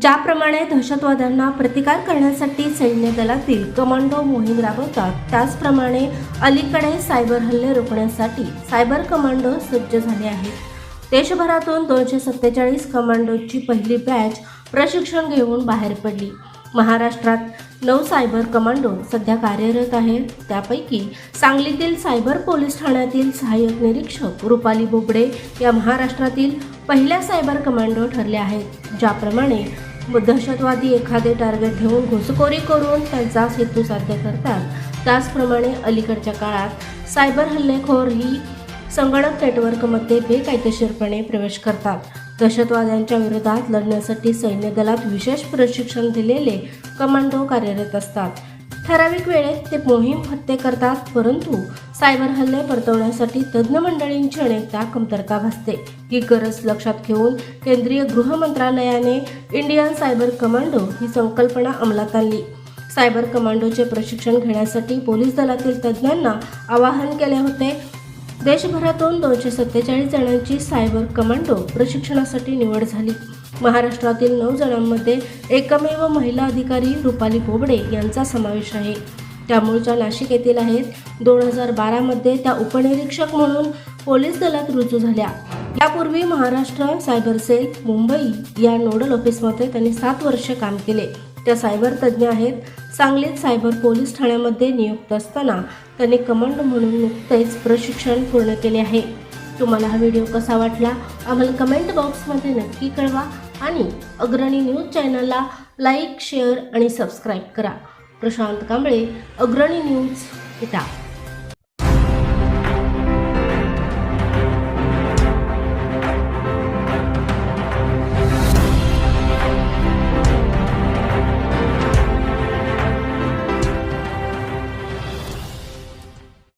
ज्याप्रमाणे दहशतवाद्यांना प्रतिकार करण्यासाठी सैन्य दलातील कमांडो मोहीम राबवतात त्याचप्रमाणे अलीकडे सायबर हल्ले रोखण्यासाठी सायबर कमांडो सज्ज झाले आहेत. देशभरातून दोनशे सत्तेचाळीस कमांडोची पहिली बॅच प्रशिक्षण घेऊन बाहेर पडली. महाराष्ट्रात नऊ सायबर कमांडो सध्या कार्यरत आहेत. त्यापैकी सांगलीतील सायबर पोलीस ठाण्यातील सहाय्यक निरीक्षक रुपाली बोबडे या महाराष्ट्रातील पहिल्या सायबर कमांडो ठरल्या आहेत ज्याप्रमाणे दहशतवादी एखादे टार्गेट ठेवून घुसखोरी करून त्यांचा हेतू साध्य करतात. त्याचप्रमाणे अलीकडच्या काळात सायबर हल्लेखोर ही संगणक नेटवर्कमध्ये बेकायदेशीरपणे प्रवेश करतात. दहशतवाद्यांच्या विरोधात लढण्यासाठी सैन्य दलात विशेष प्रशिक्षण दिलेले कमांडो कार्यरत असतात. ठराविक वेळेत ते मोहीम हत्ये करतात परंतु सायबर हल्ले परतवण्यासाठी तज्ज्ञ मंडळींची अनेकदा कमतरता भासते. ही गरज लक्षात घेऊन केंद्रीय गृह मंत्रालयाने इंडियन सायबर कमांडो ही संकल्पना अंमलात आणली. सायबर कमांडोचे प्रशिक्षण घेण्यासाठी पोलीस दलातील तज्ज्ञांना आवाहन केले होते देशभरातून दोनशे सत्तेचाळीस जणांची सायबर कमांडो प्रशिक्षणासाठी निवड झाली. महाराष्ट्रातील नऊ जणांमध्ये एकमेव महिला अधिकारी रुपाली बोबडे यांचा समावेश आहे. त्या मूळच्या नाशिक येथील आहेत दोन हजार बारामध्ये त्या उपनिरीक्षक म्हणून पोलीस दलात रुजू झाल्या. यापूर्वी महाराष्ट्र सायबर सेल मुंबई या नोडल ऑफिसमध्ये त्यांनी सात वर्षे काम केले. त्या सायबर तज्ज्ञ आहेत. सांगलीत सायबर पोलीस ठाण्यामध्ये नियुक्त असताना त्यांनी कमांड म्हणून नुकतेच प्रशिक्षण पूर्ण केले आहे. तुम्हाला हा व्हिडिओ कसा वाटला? आम्हाला कमेंट बॉक्समध्ये नक्की कळवा आणि अग्रणी न्यूज चॅनलला लाईक शेअर आणि सबस्क्राईब करा. प्रशांत कांबळे अग्रणी न्यूज इटा.